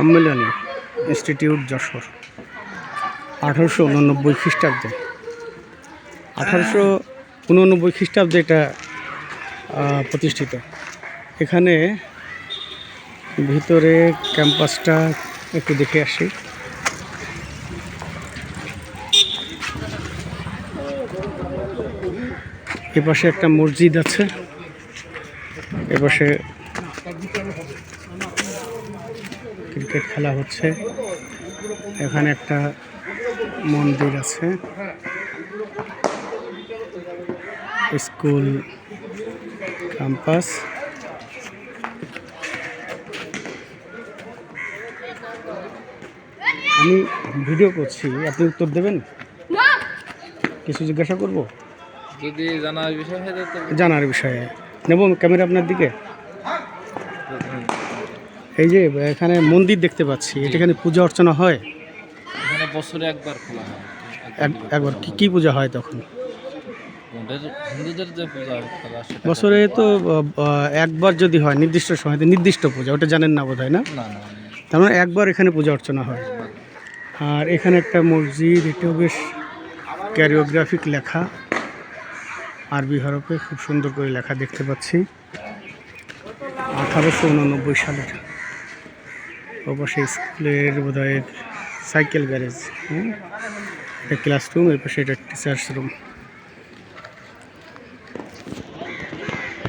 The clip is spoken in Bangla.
সম্মেলনী ইনস্টিটিউট যশোর, আঠারোশো উননব্বই খ্রিস্টাব্দে। আঠারোশো উননব্বই খ্রিস্টাব্দে এটা প্রতিষ্ঠিত। এখানে ভিতরে ক্যাম্পাসটা একটু দেখে আসি। এপাশে একটা মসজিদ আছে। এপাশে ক্রিকেট খেলা হচ্ছে। এখানে একটা মন্দির আছে। School campus. আমি ভিডিও করছি আপনি উত্তর দেবেন? কিছু জিজ্ঞাসা করব? যদি জানার বিষয় হয় জানার বিষয়ে। নেব ক্যামেরা আপনার দিকে? এই যে এখানে মন্দির দেখতে পাচ্ছি। এটা এখানে পূজা অর্চনা হয়? এখানে বছরে একবার খোলা হয়। একবার। কি কি পূজা হয় তখন? হিন্দুদের যে পূজা বছরে তো একবার যদি হয় নির্দিষ্ট সময়তে নির্দিষ্ট পূজা ওটা জানেন না বোধ হয় না। তার মানে একবার এখানে পূজা অর্চনা হয়। আর এখানে একটা মসজিদ এটাও বেশ ক্যারিওগ্রাফিক লেখা। আরবি হরফে খুব সুন্দর করে লেখা দেখতে পাচ্ছি। আঠারোশো উননব্বই সালের। অবশ্যই স্কুলের বোধহয় সাইকেল গ্যারেজ হ্যাঁ এটা ক্লাসরুম এর পাশে এটা টিচার্স রুম